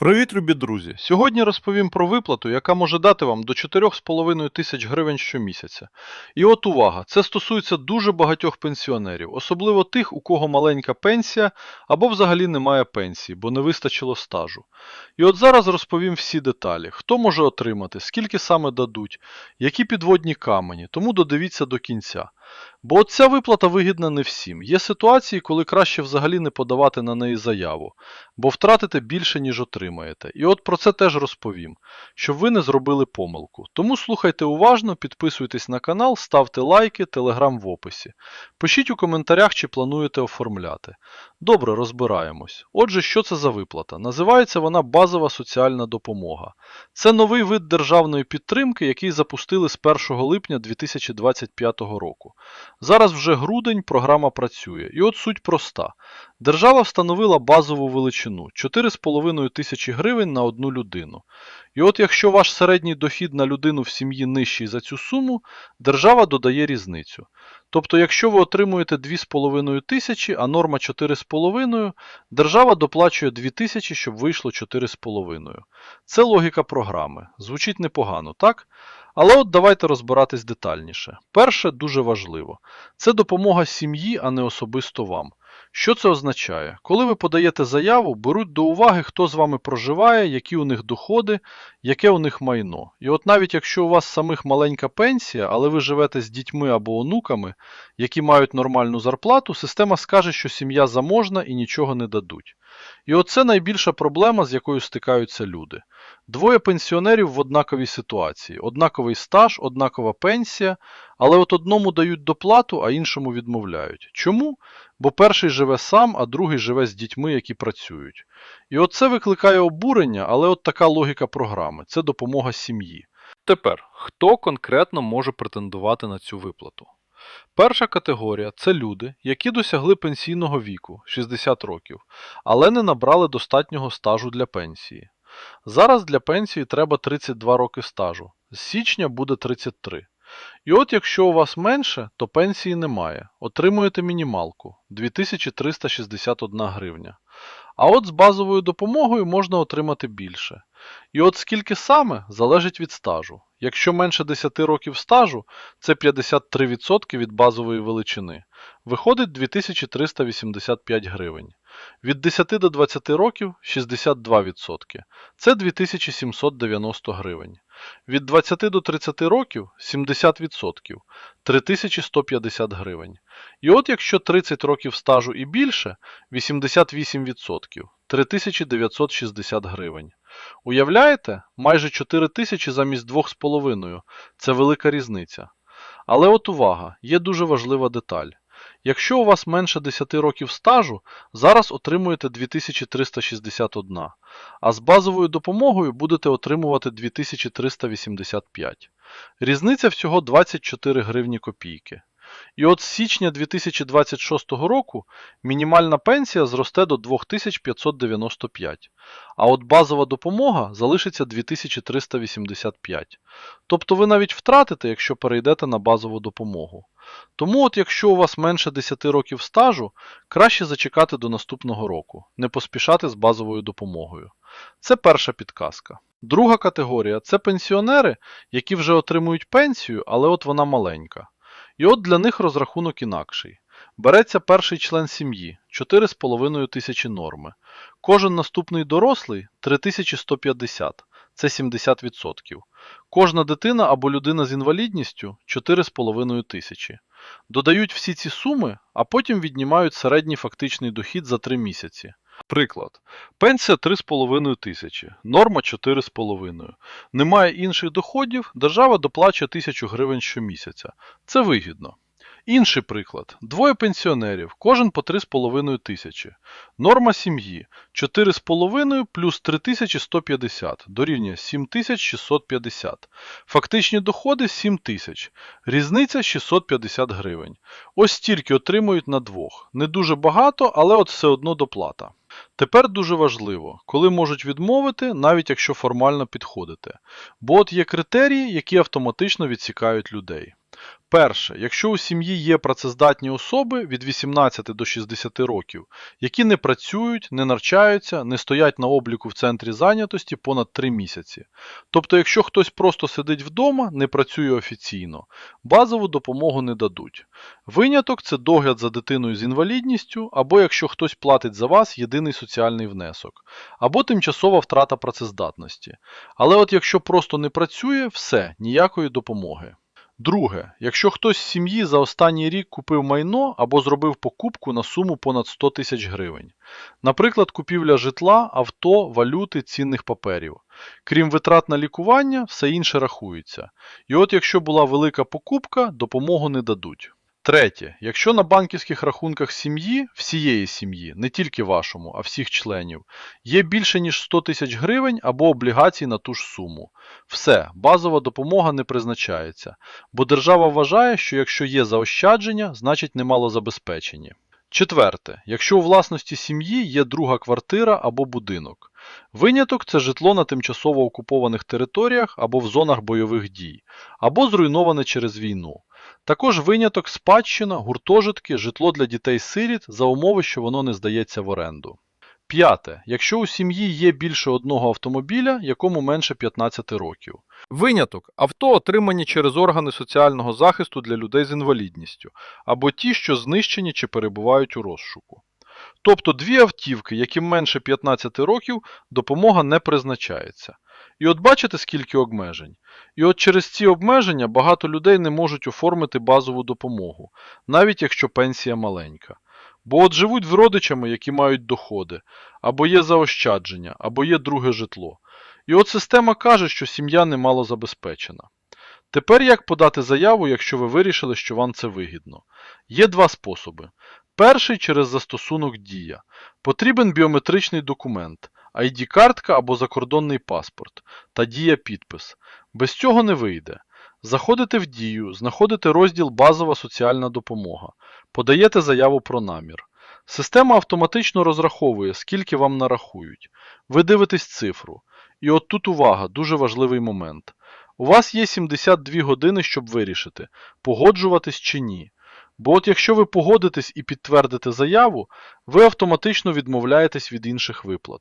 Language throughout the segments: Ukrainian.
Привіт, любі друзі! Сьогодні розповім про виплату, яка може дати вам до 4,5 тисяч гривень щомісяця. І от увага, це стосується дуже багатьох пенсіонерів, особливо тих, у кого маленька пенсія або взагалі немає пенсії, бо не вистачило стажу. І от зараз розповім всі деталі, хто може отримати, скільки саме дадуть, які підводні камені, тому додивіться до кінця. Бо от ця виплата вигідна не всім. Є ситуації, коли краще взагалі не подавати на неї заяву, бо втратите більше, ніж отримаєте. І от про це теж розповім, щоб ви не зробили помилку. Тому слухайте уважно, підписуйтесь на канал, ставте лайки, телеграм в описі. Пишіть у коментарях, чи плануєте оформляти. Добре, розбираємось. Отже, що це за виплата? Називається вона базова соціальна допомога. Це новий вид державної підтримки, який запустили з 1 липня 2025 року. Зараз вже грудень, програма працює. І от суть проста. Держава встановила базову величину 4,5 тисячі гривень на одну людину. І от якщо ваш середній дохід на людину в сім'ї нижчий за цю суму, держава додає різницю. Тобто, якщо ви отримуєте 2,5 тисячі, а норма 4,5, держава доплачує 2 тисячі, щоб вийшло 4,5. Це логіка програми. Звучить непогано, так? Але от давайте розбиратись детальніше. Перше дуже важливо. Це допомога сім'ї, а не особисто вам. Що це означає? Коли ви подаєте заяву, беруть до уваги, хто з вами проживає, які у них доходи, яке у них майно. І от навіть якщо у вас самих маленька пенсія, але ви живете з дітьми або онуками, які мають нормальну зарплату, система скаже, що сім'я заможна і нічого не дадуть. І оце найбільша проблема, з якою стикаються люди. Двоє пенсіонерів в однаковій ситуації, однаковий стаж, однакова пенсія, але от одному дають доплату, а іншому відмовляють. Чому? Бо перший живе сам, а другий живе з дітьми, які працюють. І оце викликає обурення, але от така логіка програми це допомога сім'ї. Тепер, хто конкретно може претендувати на цю виплату? Перша категорія це люди, які досягли пенсійного віку 60 років, але не набрали достатнього стажу для пенсії. Зараз для пенсії треба 32 роки стажу, з січня буде 33. І от якщо у вас менше, то пенсії немає. Отримуєте мінімалку 2361 гривня. А от з базовою допомогою можна отримати більше. І от скільки саме залежить від стажу. Якщо менше 10 років стажу, це 53% від базової величини. Виходить 2385 гривень. Від 10 до 20 років 62%. Це 2790 гривень. Від 20 до 30 років 70%, 3150 гривень. І от якщо 30 років стажу і більше 88%, 3960 гривень. Уявляєте? Майже 4 тисячі замість 2,5. Це велика різниця. Але от увага, є дуже важлива деталь. Якщо у вас менше 10 років стажу, зараз отримуєте 2361, а з базовою допомогою будете отримувати 2385. Різниця всього 24 гривні копійки. І от з січня 2026 року мінімальна пенсія зросте до 2595, а от базова допомога залишиться 2385. Тобто ви навіть втратите, якщо перейдете на базову допомогу. Тому от якщо у вас менше 10 років стажу, краще зачекати до наступного року, не поспішати з базовою допомогою. Це перша підказка. Друга категорія це пенсіонери, які вже отримують пенсію, але от вона маленька. І от для них розрахунок інакший. Береться перший член сім'ї 4,5 тисячі норми. Кожен наступний дорослий 3150, це 70%. Кожна дитина або людина з інвалідністю 4,5 тисячі. Додають всі ці суми, а потім віднімають середній фактичний дохід за 3 місяці. Приклад. Пенсія 3,5 тисячі, норма 4,5. Немає інших доходів, держава доплачує 1000 гривень щомісяця. Це вигідно. Інший приклад. Двоє пенсіонерів, кожен по 3,5 тисячі. Норма сім'ї 4,5 плюс 3150 дорівнює 7650. Фактичні доходи 7000. Різниця 650 гривень. Ось стільки отримують на двох. Не дуже багато, але от все одно доплата. Тепер дуже важливо, коли можуть відмовити, навіть якщо формально підходите. Бо от є критерії, які автоматично відсікають людей. Перше, якщо у сім'ї є працездатні особи від 18 до 60 років, які не працюють, не навчаються, не стоять на обліку в центрі зайнятості понад 3 місяці. Тобто, якщо хтось просто сидить вдома, не працює офіційно, базову допомогу не дадуть. Виняток це догляд за дитиною з інвалідністю, або якщо хтось платить за вас єдиний соціальний внесок, або тимчасова втрата працездатності. Але от якщо просто не працює, все, ніякої допомоги. Друге, якщо хтось з сім'ї за останній рік купив майно або зробив покупку на суму понад 100 тисяч гривень, наприклад, купівля житла, авто, валюти, цінних паперів. Крім витрат на лікування, все інше рахується. І от якщо була велика покупка, допомогу не дадуть. Третє, якщо на банківських рахунках сім'ї, всієї сім'ї, не тільки вашому, а всіх членів, є більше ніж 100 тисяч гривень або облігацій на ту ж суму. Все, базова допомога не призначається, бо держава вважає, що якщо є заощадження, значить немало забезпечені. Четверте, якщо у власності сім'ї є друга квартира або будинок. Виняток це житло на тимчасово окупованих територіях або в зонах бойових дій, або зруйноване через війну. Також виняток спадщина, гуртожитки, житло для дітей-сиріт за умови, що воно не здається в оренду. П'яте. Якщо у сім'ї є більше одного автомобіля, якому менше 15 років. Виняток авто отримані через органи соціального захисту для людей з інвалідністю, або ті, що знищені чи перебувають у розшуку. Тобто дві автівки, яким менше 15 років, допомога не призначається. І от бачите, скільки обмежень. І от через ці обмеження багато людей не можуть оформити базову допомогу, навіть якщо пенсія маленька. Бо от живуть з родичами, які мають доходи, або є заощадження, або є друге житло. І от система каже, що сім'я немало забезпечена. Тепер як подати заяву, якщо ви вирішили, що вам це вигідно? Є два способи. Перший через застосунок Дія. Потрібен біометричний документ, ID-картка або закордонний паспорт та Дія підпис. Без цього не вийде. Заходите в Дію, знаходите розділ Базова соціальна допомога, подаєте заяву про намір. Система автоматично розраховує, скільки вам нарахують. Ви дивитесь цифру. І от тут увага, дуже важливий момент. У вас є 72 години, щоб вирішити, погоджуватись чи ні. Бо от якщо ви погодитесь і підтвердите заяву, ви автоматично відмовляєтесь від інших виплат.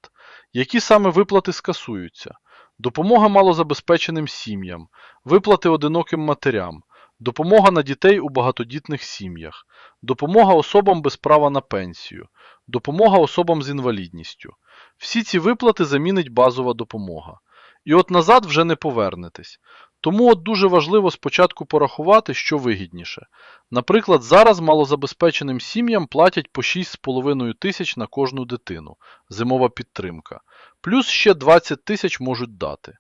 Які саме виплати скасуються? Допомога малозабезпеченим сім'ям, виплати одиноким матерям, допомога на дітей у багатодітних сім'ях, допомога особам без права на пенсію, допомога особам з інвалідністю. Всі ці виплати замінить базова допомога. І от назад вже не повернетесь. Тому от дуже важливо спочатку порахувати, що вигідніше. Наприклад, зараз малозабезпеченим сім'ям платять по 6,5 тисяч на кожну дитину, зимова підтримка. Плюс ще 20 тисяч можуть дати.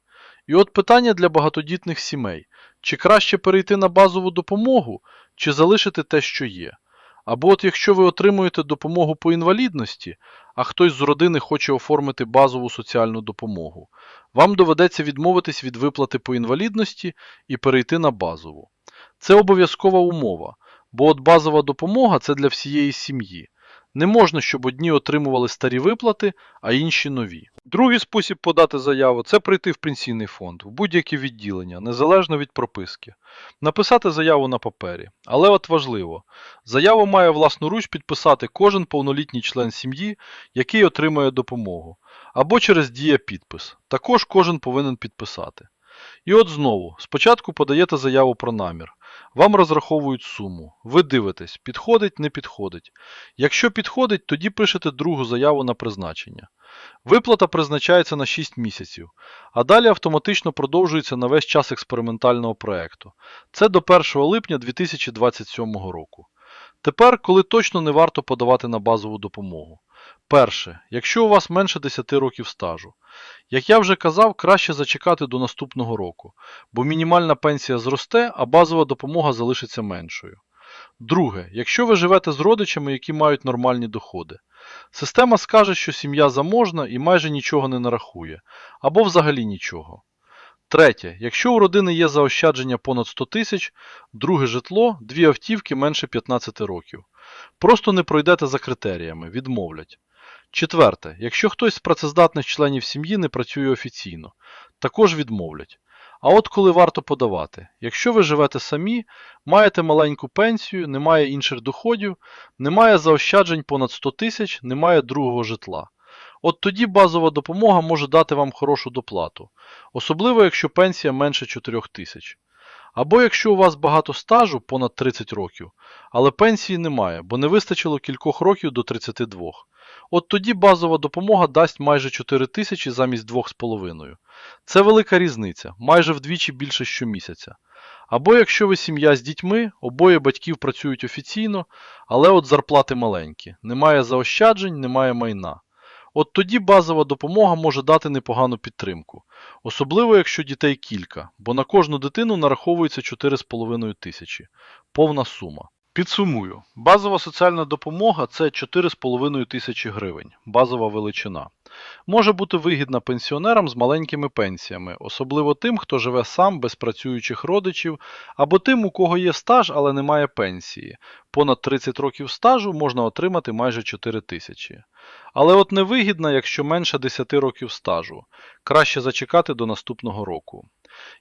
І от питання для багатодітних сімей: чи краще перейти на базову допомогу, чи залишити те, що є? Або от якщо ви отримуєте допомогу по інвалідності, а хтось з родини хоче оформити базову соціальну допомогу, вам доведеться відмовитись від виплати по інвалідності і перейти на базову. Це обов'язкова умова, бо от базова допомога це для всієї сім'ї. Не можна, щоб одні отримували старі виплати, а інші нові. Другий спосіб подати заяву це прийти в пенсійний фонд, в будь-які відділення, незалежно від прописки. Написати заяву на папері. Але от важливо, заяву має власноруч підписати кожен повнолітній член сім'ї, який отримує допомогу, або через дія підпис. Також кожен повинен підписати. І от знову, спочатку подаєте заяву про намір. Вам розраховують суму. Ви дивитесь, підходить, не підходить. Якщо підходить, тоді пишете другу заяву на призначення. Виплата призначається на 6 місяців, а далі автоматично продовжується на весь час експериментального проекту. Це до 1 липня 2027 року. Тепер, коли точно не варто подавати на базову допомогу. Перше, якщо у вас менше 10 років стажу. Як я вже казав, краще зачекати до наступного року, бо мінімальна пенсія зросте, а базова допомога залишиться меншою. Друге, якщо ви живете з родичами, які мають нормальні доходи. Система скаже, що сім'я заможна і майже нічого не нарахує, або взагалі нічого. Третє, якщо у родини є заощадження понад 100 тисяч, друге житло, дві автівки менше 15 років. Просто не пройдете за критеріями, відмовлять. Четверте, якщо хтось з працездатних членів сім'ї не працює офіційно, також відмовлять. А от коли варто подавати? Якщо ви живете самі, маєте маленьку пенсію, немає інших доходів, немає заощаджень понад 100 тисяч, немає другого житла. От тоді базова допомога може дати вам хорошу доплату, особливо якщо пенсія менше 4 тисяч. Або якщо у вас багато стажу, понад 30 років, але пенсії немає, бо не вистачило кількох років до 32. От тоді базова допомога дасть майже 4 тисячі замість 2,5. Це велика різниця, майже вдвічі більше щомісяця. Або якщо ви сім'я з дітьми, обоє батьків працюють офіційно, але от зарплати маленькі, немає заощаджень, немає майна. От тоді базова допомога може дати непогану підтримку, особливо якщо дітей кілька, бо на кожну дитину нараховується 4,5 тисячі. Повна сума. Підсумую. Базова соціальна допомога це 4,5 тисячі гривень, базова величина. Може бути вигідна пенсіонерам з маленькими пенсіями, особливо тим, хто живе сам без працюючих родичів, або тим, у кого є стаж, але немає пенсії. Понад 30 років стажу можна отримати майже 4 тисячі. Але от невигідна, якщо менше 10 років стажу. Краще зачекати до наступного року.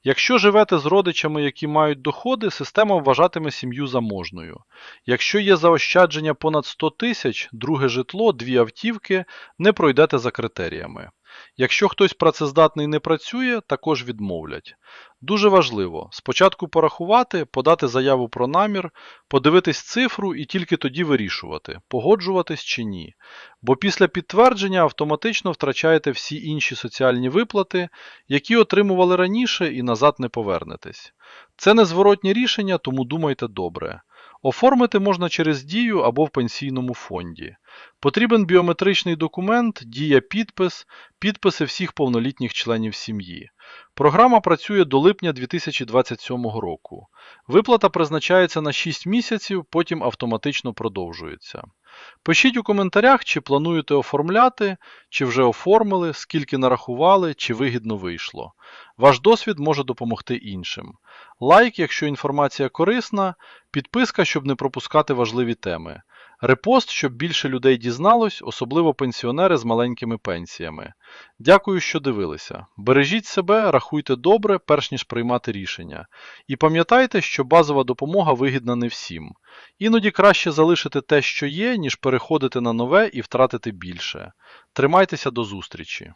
Якщо живете з родичами, які мають доходи, система вважатиме сім'ю заможною. Якщо є заощадження понад 100 тисяч, друге житло, дві автівки, не пройдете за критеріями. Якщо хтось працездатний не працює, також відмовлять. Дуже важливо спочатку порахувати, подати заяву про намір, подивитись цифру і тільки тоді вирішувати, погоджуватись чи ні. Бо після підтвердження автоматично втрачаєте всі інші соціальні виплати, які отримували раніше і назад не повернетесь. Це незворотнє рішення, тому думайте добре. Оформити можна через дію або в пенсійному фонді. Потрібен біометричний документ, дія підпис, підписи всіх повнолітніх членів сім'ї. Програма працює до липня 2027 року. Виплата призначається на 6 місяців, потім автоматично продовжується. Пишіть у коментарях, чи плануєте оформляти, чи вже оформили, скільки нарахували, чи вигідно вийшло. Ваш досвід може допомогти іншим. Лайк, якщо інформація корисна, підписка, щоб не пропускати важливі теми. Репост, щоб більше людей дізналось, особливо пенсіонери з маленькими пенсіями. Дякую, що дивилися. Бережіть себе, рахуйте добре, перш ніж приймати рішення. І пам'ятайте, що базова допомога вигідна не всім. Іноді краще залишити те, що є, ніж переходити на нове і втратити більше. Тримайтеся до зустрічі!